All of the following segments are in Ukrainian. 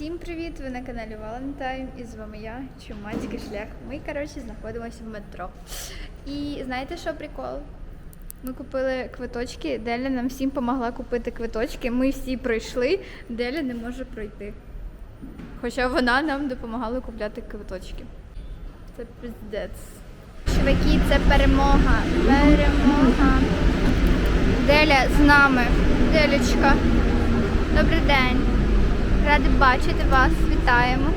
Всім привіт! Ви на каналі Valentine і з вами я, Чумацький шлях. Ми, коротше, знаходимося в метро. І знаєте, що прикол? Ми купили квиточки, Деля нам всім допомогла купити квиточки. Ми всі пройшли, Деля не може пройти. Хоча вона нам допомагала купляти квиточки. Це пиздець. Чуваки, це перемога. Перемога. Деля з нами. Делечка. Добрий день. Раді бачити вас. Вітаємо.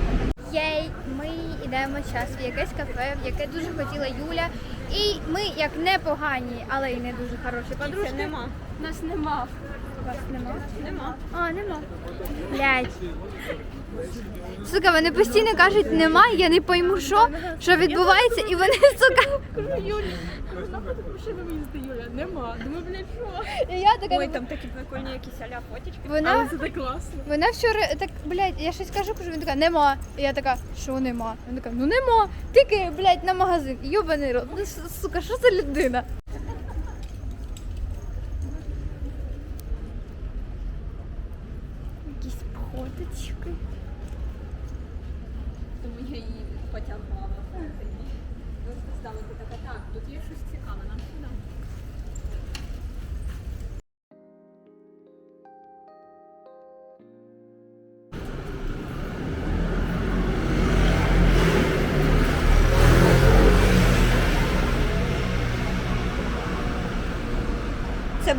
Єй, ми йдемо зараз в якесь кафе, в яке дуже хотіла Юля. І ми, як непогані, але й не дуже хороші подружки. нема. Нас нема. Вас нема? Нема. А, нема. Блять. Сука, вони постійно кажуть нема, я не пойму, що, що відбувається, і вони, сука. Кажу, Юлі, нахуй ти машину їздити, Юля? Нема. Думаю, блядь, що? І я така. Ой, там такі прикольні якісь аля фоточки. Вона- Але це так класно. Вона вчора так, блядь, я щось кажу, кажу, він така, нема. І я така, що нема? Вона така, ну нема. Тикає, блядь, на магазин. Йобаний рот. Ну, с- сука, що за людина?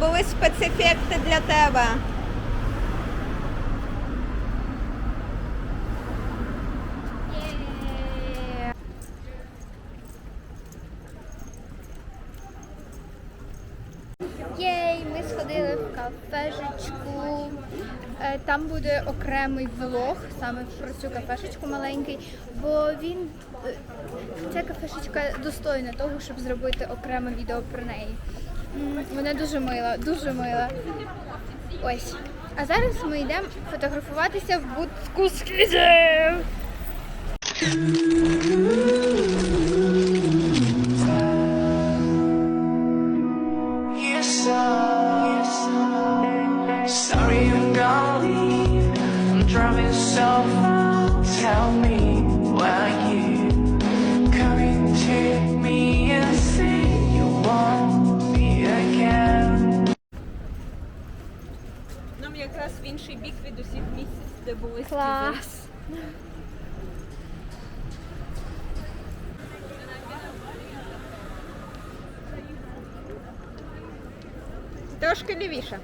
Були спецефекти для тебе. Єй, ми сходили в кафешечку. Е, Там буде окремий влог саме про цю кафешечку маленький, бо він е, ця кафешечка достойна того, щоб зробити окреме відео про неї. Вона дуже мила, дуже мила. Ось. А зараз ми йдемо фотографуватися в будку з квітів. Sorry, I'm gonna leave. I'm driving so far. Tell me в інший бік від усіх місць, де були Клас. Трошки лівіше.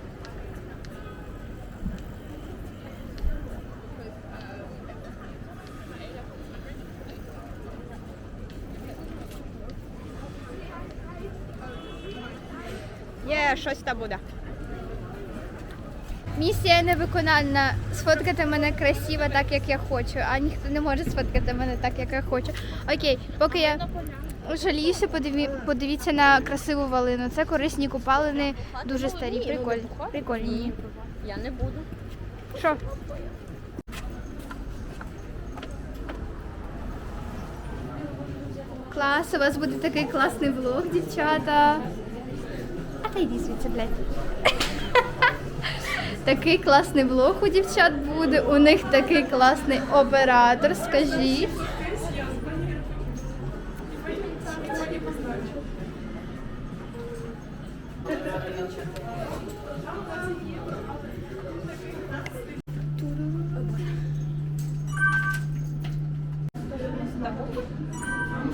Є, щось там буде. Місія невикональна. Сфоткати мене красиво, так як я хочу, а ніхто не може сфоткати мене так, як я хочу. Окей, поки я жаліюся, подиві... подивіться на красиву валину. Це корисні купалини, дуже старі, прикольні. Прикольні. Я не буду. Що? Клас, у вас буде такий класний влог, дівчата. А та йди звідси, блядь. Такий класний влог у дівчат буде. У них такий класний оператор, скажіть.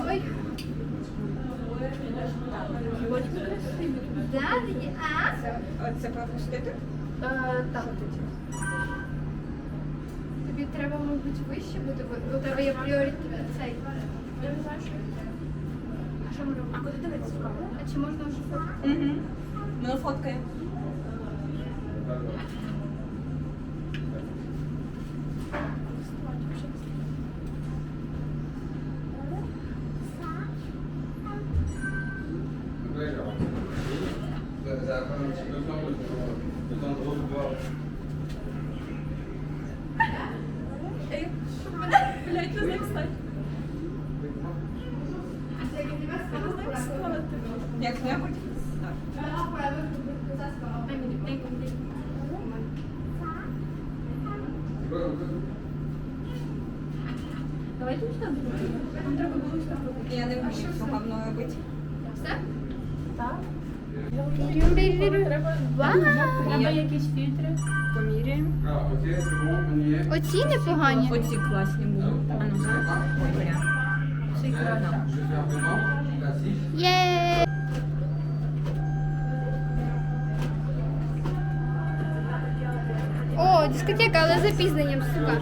Ой. Да, а? Це пропустити? Так. Тобі треба, мабуть, вище бути, бо у тебе є пріоритет цей. Я не знаю, що. А що ми робимо? А куди дивитися? А чи можна вже фоткати? Угу. Ми фоткаємо. Давайте що Нам треба було що Я не вмію цього говно робити. Все? Так. Треба якісь фільтри. Поміряємо. Оці непогані. Оці класні були. А ну. Цей краще. Є! О, дискотека, але з запізненням, сука.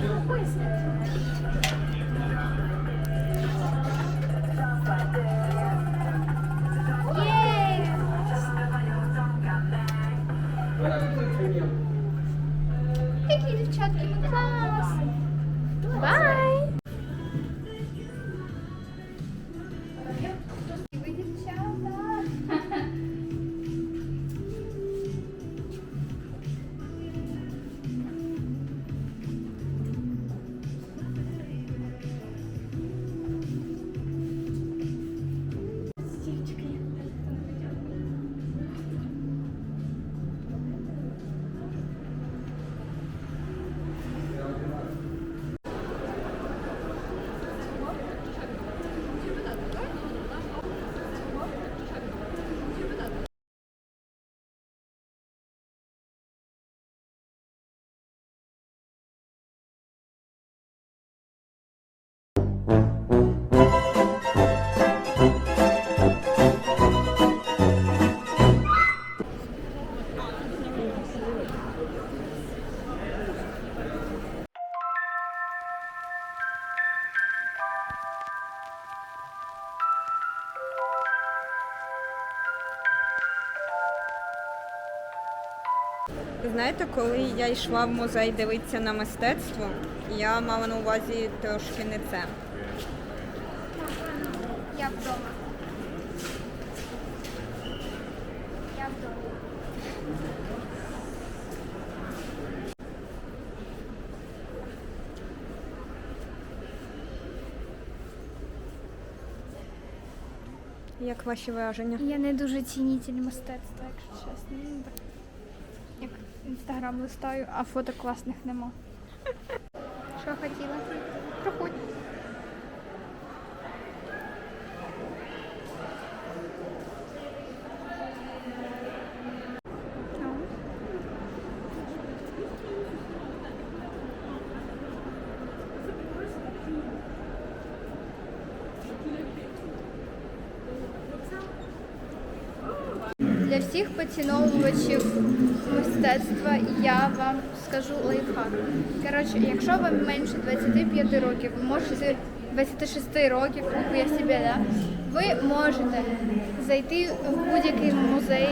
Знаєте, коли я йшла в музей дивитися на мистецтво, я мала на увазі трошки не це. Я вдома. Я вдома. Як ваші враження? Я не дуже цінитель мистецтва, якщо чесно. Як інстаграм листаю, а фото класних нема. Що хотіла? Проходь. Ну. Для всіх поціновувачів мистецтва я вам скажу лайфхак. Коротше, якщо вам менше 25 років, може 26 років, як я собі, да, ви можете зайти в будь-який музей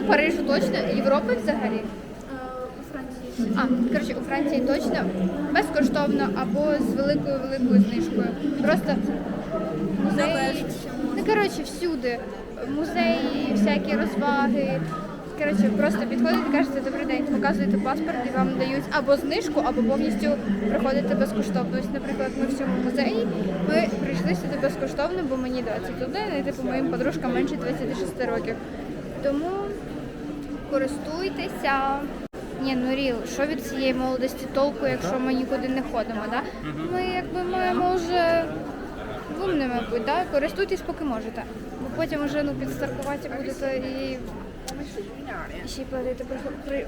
у Парижу точно, Європи взагалі. Франції. А, коротше, у Франції точно безкоштовно або з великою великою знижкою. Просто музеї, ну коротше, всюди. Музеї, всякі розваги. Коротше, просто підходите, кажете, добрий день, показуєте паспорт і вам дають або знижку, або повністю проходите безкоштовно. Ось, наприклад, ми в цьому музеї ми прийшли сюди безкоштовно, бо мені 21, і типу моїм подружкам менше 26 років. Тому користуйтеся. Ні, ну ріл, що від цієї молодості толку, якщо ми нікуди не ходимо, да? Ми якби маємо вже вумними бути, да? користуйтесь поки можете. Бо потім вже ну, підстаркувати будете і, і ще й платити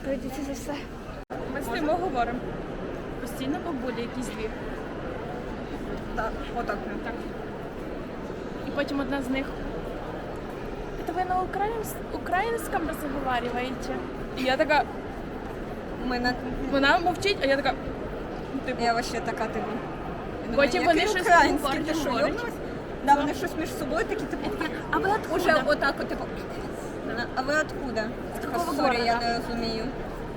прийдеться за все. Ми стоїмо говоримо. Постійно бабулі якісь дві. Так, отак. Так. І потім одна з них. Это вы на украинс... украинском разговариваете? І я така, Ми на... вона мовчить, а я така, ну, типу, Я вообще така типу. Потім вони щось український, говорять, йобнулась? Да, вони щось між собою такі, типу, а ви уже откуда? отак, от, типу, а ви откуда? Какого сорі, я не розумію.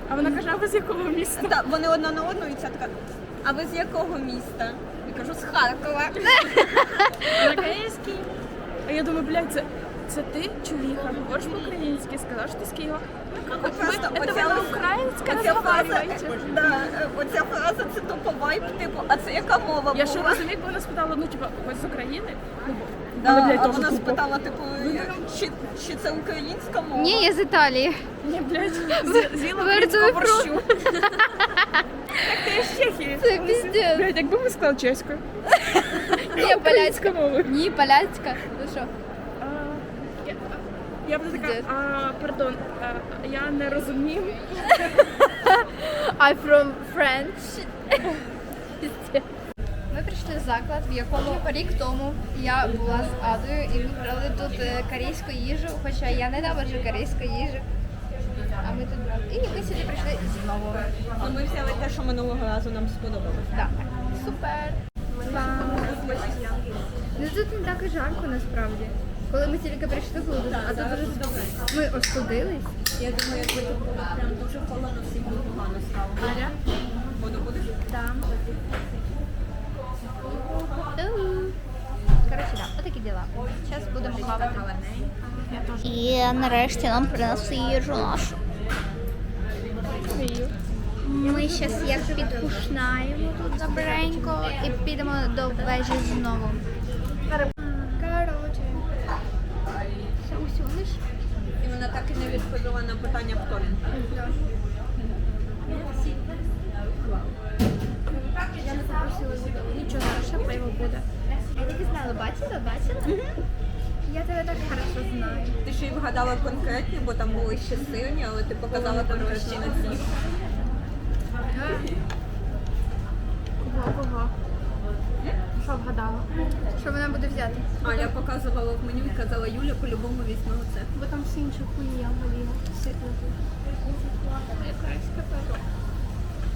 А вона каже, а ви з якого міста? Так, вони одна на одну і ця така, а ви з якого міста? Я кажу, з Харкова. Вона. А я думаю, блядь, це, це ти, чоловіка, говориш по-українськи, сказав, що ти з Києва. Ну, як, ви, Просто это оця ви на українська Оця фраза, да, е, оця фраза це тупо вайб, типу, а це яка мова Я ще була? розумію, бо вона спитала, ну, типа, ви з України? Ну, бо- Да, блядь, а теж вона тупо. спитала, типу, чи, чи це українська мова? Ні, я з Італії. Ні, блядь, з- з'їла українського борщу. Ти з Чехії. Це піздець. Блядь, якби ми сказали чеською. Ні, поляцька. мовою. Ні, поляцька. Ну що? Я- Я б така, а, пардон, а, я не розумію. I'm from French. Ми прийшли в заклад, в якому рік тому я була з Адою і ми брали тут е, корейську їжу, хоча я ненавиджу корейську їжу. А ми тут брали. І ми сюди прийшли знову. Ну, ми взяли те, що минулого разу нам сподобалось. Так, супер. Вау. Ну тут не так і жарко насправді. Коли ми тільки прийшли, було дуже, а тут дуже добре. Ми остудились. Я думаю, якби тут було прям дуже холодно, всім би погано стало. Воду будеш? Там. Коротше, так, отакі діла. Зараз будемо хавати. І нарешті нам принесли їжу нашу. Ми зараз як підкушнаємо тут добренько і підемо до вежі знову. І не відповіла на питання, хто він. Я не попросила Нічого, ще пиво буде. Я тільки знала, бачила, бачила? Я тебе так хорошо знаю. Ти ще й вгадала конкретні, бо там були ще сильні, але ти показала конкретні на. Кого, кого? Що вгадала? Що вона буде взяти? А я показувала в меню і казала, Юля, по-любому візьме оце. Бо там всі інші хуйня. Ситно.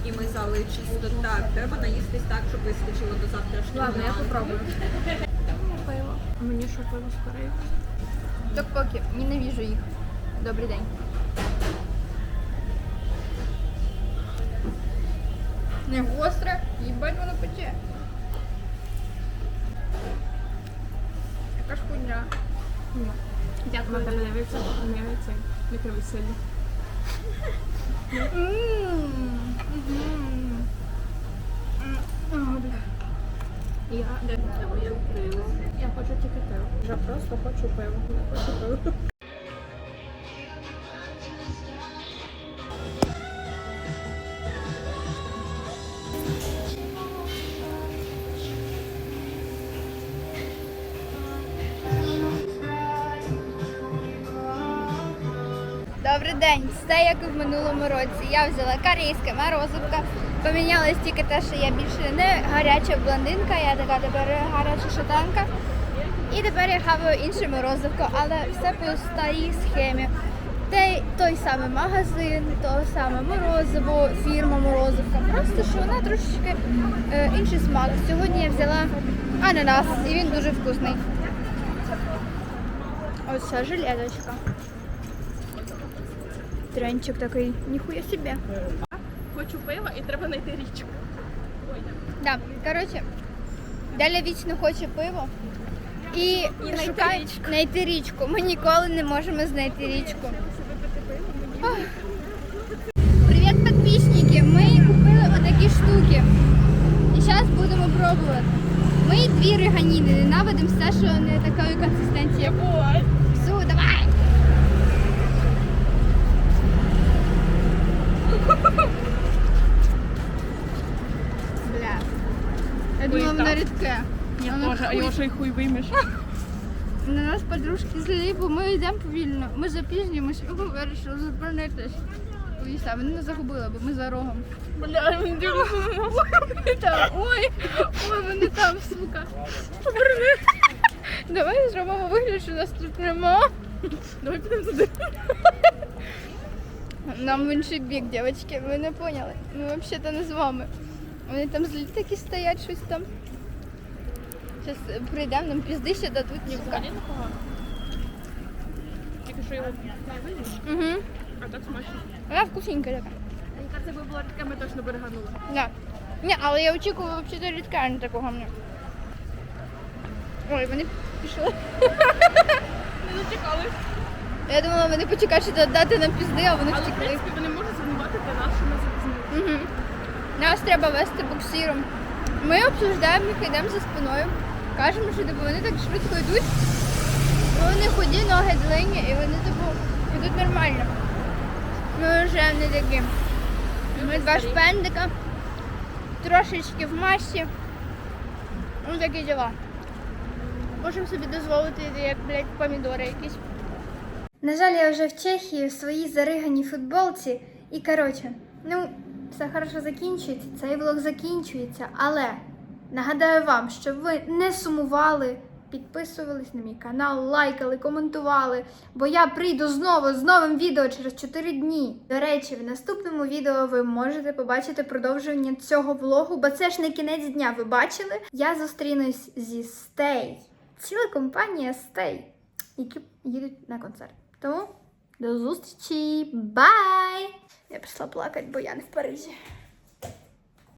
І ми зали чисто так. Треба наїстись так, щоб вистачило до завтрашнього. Ладно, я попробую. Пиво. Мені що пиво з Кореї? Ток-поки, ненавижу їх. Добрий день. Не гостре, їбать воно пече. Яка ж хуйня. Дякую. На дивиться, не це. Не кривий сильно. Ммм. Мгм. М, бля. Я хочу тільки пиво. Я просто хочу пиво. Хочу пиво. День, все як і в минулому році. Я взяла корейське морозивка. Помінялось тільки те, що я більше не гаряча блондинка, я така тепер гаряча шатанка. І тепер я хаваю інше морозивко, але все по старій схемі. Той, той самий магазин, то саме морозиво, фірма морозивка. Просто що вона трошечки е, інший смак. Сьогодні я взяла ананас, і він дуже вкусний. Ось ця жилеточка. Тренчик такий, ніхуя собі. Хочу пива і треба знайти річку. Да, коротше, Даля вічно хоче пиво і, знайти шукає річку. знайти річку. Ми ніколи не можемо знайти річку. Привіт, підписники! Ми купили отакі штуки. І зараз будемо пробувати. Ми дві реганіни, ненавидимо все, що не такої консистенції. Ой. Все, давай! Бля. Я думала, так. рідке. Я Воно теж, а хуй. його ще й хуй виймеш. На нас подружки злі, бо ми йдемо повільно. Ми запізнюємось, і ми вирішили зупинитись. А вони нас загубили, бо ми за рогом. Бля, він там, ой, ой, вони там, сука. Давай зробимо вигляд, що нас тут нема. Давай підемо туди. Нам в інший бік, дівчатки, ви не поняли. Ми взагалі-то не з вами. Вони там злі такі стоять, щось там. Зараз прийдемо, нам пізди ще дадуть нівка. Взагалі непогано. Тільки що його не видиш, Угу. а так смачно. Вона вкусненька така. Мені кажеться, якби була така, ми точно береганули. Да. Ні, але я очікувала взагалі рідка, а не такого мені. Ой, вони пішли. Не зачекали. Я думала, вони почекають, що дати нам пізди, а вони Але в втекли. принципі вони можуть звинуватити нас, що ми запізнилися. Угу. Нас треба вести буксиром. Ми обсуждаємо їх, йдемо за спиною. Кажемо, що типу, вони так швидко йдуть. бо Вони ході, ноги длинні, і вони типу, йдуть нормально. Ми вже не такі. Ми два шпендика. трошечки в масі. Ну такі діла. Можемо собі дозволити, як, блядь, помідори якісь. На жаль, я вже в Чехії в своїй зариганій футболці. І коротше, ну, все хорошо закінчується, цей влог закінчується, але нагадаю вам, щоб ви не сумували, підписувались на мій канал, лайкали, коментували, бо я прийду знову з новим відео через 4 дні. До речі, в наступному відео ви можете побачити продовження цього влогу, бо це ж не кінець дня. Ви бачили? Я зустрінусь зі Стей. Ціла компанія Стей, які їдуть на концерт. Тому до зустрічі! Бай! Я пішла плакати, бо я не в Парижі.